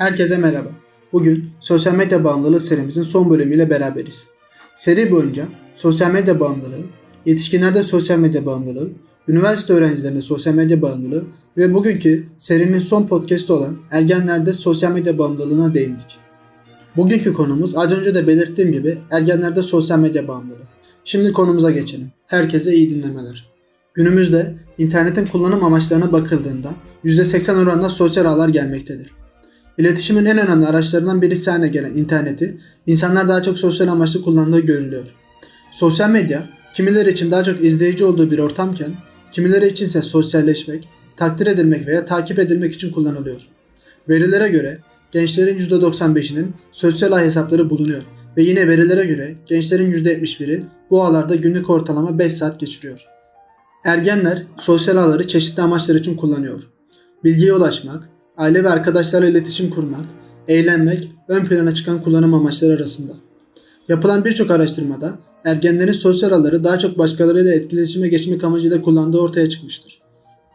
Herkese merhaba. Bugün sosyal medya bağımlılığı serimizin son bölümüyle beraberiz. Seri boyunca sosyal medya bağımlılığı, yetişkinlerde sosyal medya bağımlılığı, üniversite öğrencilerinde sosyal medya bağımlılığı ve bugünkü serinin son podcastı olan ergenlerde sosyal medya bağımlılığına değindik. Bugünkü konumuz az önce de belirttiğim gibi ergenlerde sosyal medya bağımlılığı. Şimdi konumuza geçelim. Herkese iyi dinlemeler. Günümüzde internetin kullanım amaçlarına bakıldığında %80 oranında sosyal ağlar gelmektedir. İletişimin en önemli araçlarından birisi haline gelen interneti insanlar daha çok sosyal amaçlı kullandığı görülüyor. Sosyal medya kimileri için daha çok izleyici olduğu bir ortamken kimileri içinse sosyalleşmek, takdir edilmek veya takip edilmek için kullanılıyor. Verilere göre gençlerin %95'inin sosyal ağ hesapları bulunuyor ve yine verilere göre gençlerin %71'i bu ağlarda günlük ortalama 5 saat geçiriyor. Ergenler sosyal ağları çeşitli amaçlar için kullanıyor. Bilgiye ulaşmak, aile ve arkadaşlarla iletişim kurmak, eğlenmek ön plana çıkan kullanım amaçları arasında. Yapılan birçok araştırmada ergenlerin sosyal ağları daha çok başkalarıyla etkileşime geçmek amacıyla kullandığı ortaya çıkmıştır.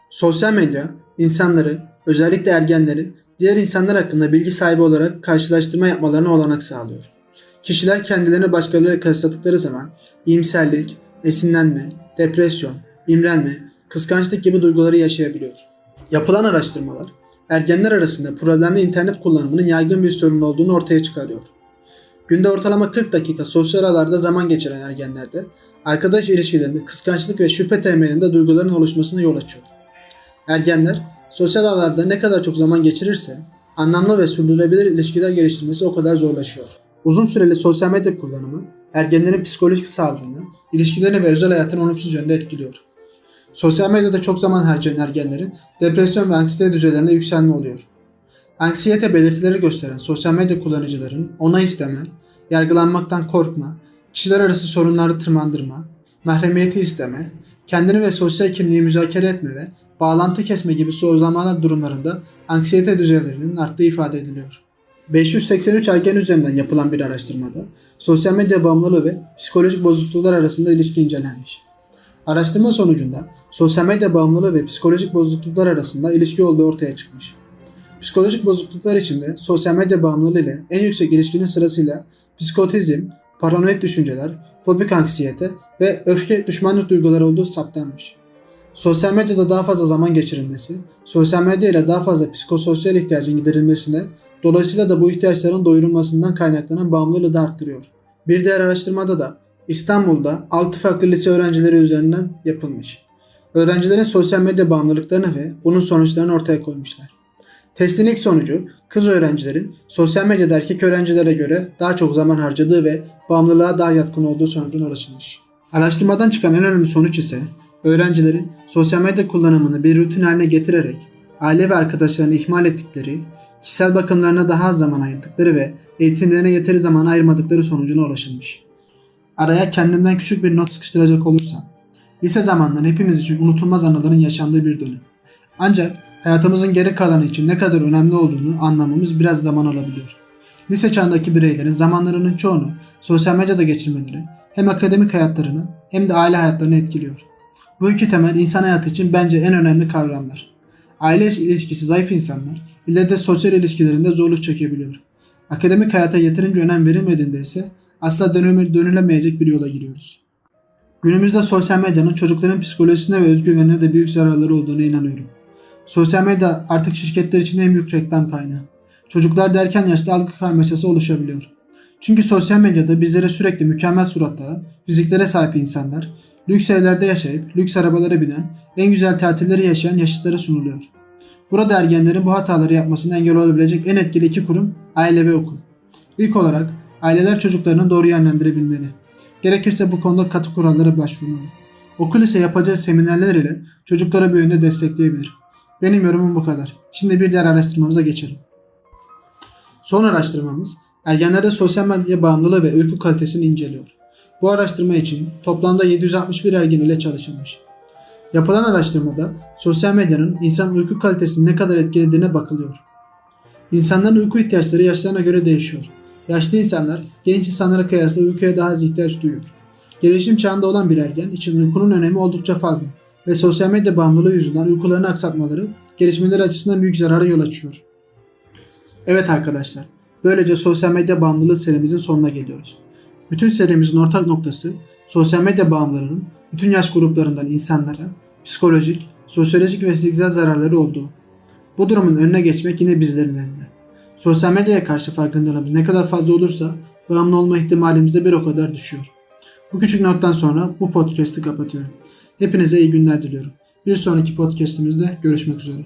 Sosyal medya insanları, özellikle ergenlerin diğer insanlar hakkında bilgi sahibi olarak karşılaştırma yapmalarına olanak sağlıyor. Kişiler kendilerini başkalarıyla kıyasladıkları zaman iyimserlik, esinlenme, depresyon, imrenme, kıskançlık gibi duyguları yaşayabiliyor. Yapılan araştırmalar ergenler arasında problemli internet kullanımının yaygın bir sorun olduğunu ortaya çıkarıyor. Günde ortalama 40 dakika sosyal ağlarda zaman geçiren ergenlerde arkadaş ilişkilerinde kıskançlık ve şüphe temelinde duyguların oluşmasına yol açıyor. Ergenler sosyal ağlarda ne kadar çok zaman geçirirse anlamlı ve sürdürülebilir ilişkiler geliştirmesi o kadar zorlaşıyor. Uzun süreli sosyal medya kullanımı ergenlerin psikolojik sağlığını, ilişkilerini ve özel hayatını olumsuz yönde etkiliyor. Sosyal medyada çok zaman harcayan ergenlerin depresyon ve anksiyete düzeylerinde yükselme oluyor. Anksiyete belirtileri gösteren sosyal medya kullanıcıların ona isteme, yargılanmaktan korkma, kişiler arası sorunları tırmandırma, mahremiyeti isteme, kendini ve sosyal kimliği müzakere etme ve bağlantı kesme gibi sorgulamalar durumlarında anksiyete düzeylerinin arttığı ifade ediliyor. 583 ergen üzerinden yapılan bir araştırmada sosyal medya bağımlılığı ve psikolojik bozukluklar arasında ilişki incelenmiş. Araştırma sonucunda sosyal medya bağımlılığı ve psikolojik bozukluklar arasında ilişki olduğu ortaya çıkmış. Psikolojik bozukluklar içinde sosyal medya bağımlılığı ile en yüksek ilişkinin sırasıyla psikotizm, paranoid düşünceler, fobik anksiyete ve öfke düşmanlık duyguları olduğu saptanmış. Sosyal medyada daha fazla zaman geçirilmesi, sosyal medya ile daha fazla psikososyal ihtiyacın giderilmesine, dolayısıyla da bu ihtiyaçların doyurulmasından kaynaklanan bağımlılığı da arttırıyor. Bir diğer araştırmada da İstanbul'da 6 farklı lise öğrencileri üzerinden yapılmış. Öğrencilerin sosyal medya bağımlılıklarını ve bunun sonuçlarını ortaya koymuşlar. Testin ilk sonucu kız öğrencilerin sosyal medyada erkek öğrencilere göre daha çok zaman harcadığı ve bağımlılığa daha yatkın olduğu sonucuna ulaşılmış. Araştırmadan çıkan en önemli sonuç ise öğrencilerin sosyal medya kullanımını bir rutin haline getirerek aile ve arkadaşlarını ihmal ettikleri, kişisel bakımlarına daha az zaman ayırdıkları ve eğitimlerine yeteri zaman ayırmadıkları sonucuna ulaşılmış. Araya kendimden küçük bir not sıkıştıracak olursam, lise zamanları hepimiz için unutulmaz anıların yaşandığı bir dönem. Ancak hayatımızın geri kalanı için ne kadar önemli olduğunu anlamamız biraz zaman alabiliyor. Lise çağındaki bireylerin zamanlarının çoğunu sosyal medyada geçirmeleri hem akademik hayatlarını hem de aile hayatlarını etkiliyor. Bu iki temel insan hayatı için bence en önemli kavramlar. Aile ilişkisi zayıf insanlar ileride sosyal ilişkilerinde zorluk çekebiliyor. Akademik hayata yeterince önem verilmediğinde ise asla dönülemeyecek bir yola giriyoruz. Günümüzde sosyal medyanın çocukların psikolojisine ve özgüvenine de büyük zararları olduğunu inanıyorum. Sosyal medya artık şirketler için en büyük reklam kaynağı. Çocuklar da erken yaşta algı karmaşası oluşabiliyor. Çünkü sosyal medyada bizlere sürekli mükemmel suratlara, fiziklere sahip insanlar, lüks evlerde yaşayıp lüks arabalara binen, en güzel tatilleri yaşayan yaşıtları sunuluyor. Burada ergenlerin bu hataları yapmasına engel olabilecek en etkili iki kurum aile ve okul. İlk olarak aileler çocuklarını doğru yönlendirebilmeli. Gerekirse bu konuda katı kurallara başvurmalı. Okul ise yapacağı seminerler ile çocuklara bir yönde destekleyebilir. Benim yorumum bu kadar. Şimdi bir diğer araştırmamıza geçelim. Son araştırmamız ergenlerde sosyal medya bağımlılığı ve uyku kalitesini inceliyor. Bu araştırma için toplamda 761 ergen ile çalışılmış. Yapılan araştırmada sosyal medyanın insan uyku kalitesini ne kadar etkilediğine bakılıyor. İnsanların uyku ihtiyaçları yaşlarına göre değişiyor. Yaşlı insanlar genç insanlara kıyasla uykuya daha az ihtiyaç duyuyor. Gelişim çağında olan bir ergen için uykunun önemi oldukça fazla ve sosyal medya bağımlılığı yüzünden uykularını aksatmaları gelişmeleri açısından büyük zarara yol açıyor. Evet arkadaşlar, böylece sosyal medya bağımlılığı serimizin sonuna geliyoruz. Bütün serimizin ortak noktası sosyal medya bağımlılığının bütün yaş gruplarından insanlara psikolojik, sosyolojik ve fiziksel zararları olduğu. Bu durumun önüne geçmek yine bizlerin elinde. Sosyal medyaya karşı farkındalığımız ne kadar fazla olursa bağımlı olma ihtimalimiz de bir o kadar düşüyor. Bu küçük nottan sonra bu podcast'i kapatıyorum. Hepinize iyi günler diliyorum. Bir sonraki podcast'imizde görüşmek üzere.